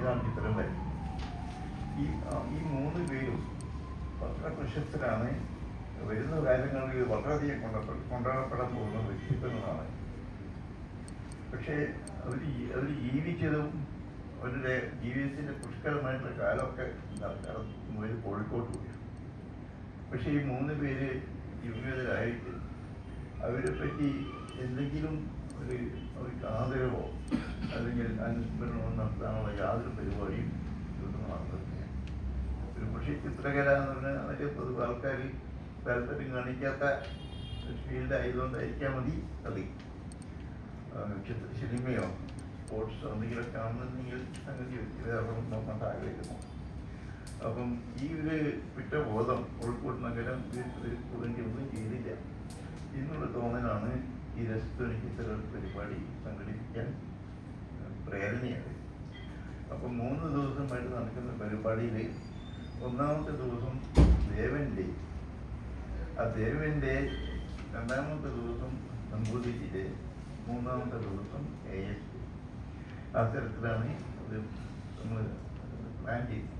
ഇതാണ് ചിത്രം വരെ. ഈ ഈ മൂന്ന് പേരും വളരെ പ്രശസ്തരാണ് വരുന്ന കാലങ്ങളിൽ വളരെയധികം കൊണ്ട കൊണ്ടാടപ്പെടാൻ പോകുന്ന വ്യക്തിത്വങ്ങളാണ്. പക്ഷേ അവർ അവർ ജീവിച്ചതും അവരുടെ ജീവിതത്തിന്റെ പുഷ്കരമായിട്ടുള്ള കാലമൊക്കെ മുതൽ കോഴിക്കോട്ട് പോയി. പക്ഷേ ഈ മൂന്ന് പേര് ജീവിതരായിട്ട് അവരെ പറ്റി എന്തെങ്കിലും ഒരു ഒരു ആദരവോ അല്ലെങ്കിൽ അനുസ്മരണമോ നടത്താനുള്ള യാതൊരു പരിപാടിയും ഇതൊന്നും നടന്നിട്ടില്ല. ഒരു പക്ഷേ ചിത്രകല എന്ന് പറഞ്ഞാൽ അതിൽ പൊതുവെ ആൾക്കാർ താല്പര്യം കാണിക്കാത്ത ഫീൽഡ് ആയതുകൊണ്ടായിരിക്കാം മതി കളി. ചിത്ര സിനിമയോ സ്പോർട്സോ എന്തെങ്കിലുമൊക്കെ ആണെന്നുണ്ടെങ്കിൽ സംഗതി വ്യക്തിപരം നോക്കാൻ ആഗ്രഹിക്കുന്നു. അപ്പം ഈ ഒരു കുറ്റബോധം കോഴിക്കോട് നഗരം ഒന്നും ചെയ്തില്ല. എന്നുള്ള തോന്നലാണ് ഈ രസത്വനി ചിത്ര പരിപാടി സംഘടിപ്പിക്കാൻ പ്രേരണയായത് അപ്പം മൂന്ന് ദിവസമായിട്ട് നടക്കുന്ന പരിപാടിയിൽ ഒന്നാമത്തെ ദിവസം ദേവന്റെ ആ ദേവന്റെ രണ്ടാമത്തെ ദിവസം നമ്പൂതിരിയുടെ മൂന്നാമത്തെ ദിവസം എ എസ് ആ തരത്തിലാണ് ഇത് നമ്മൾ പ്ലാൻ ചെയ്തത്.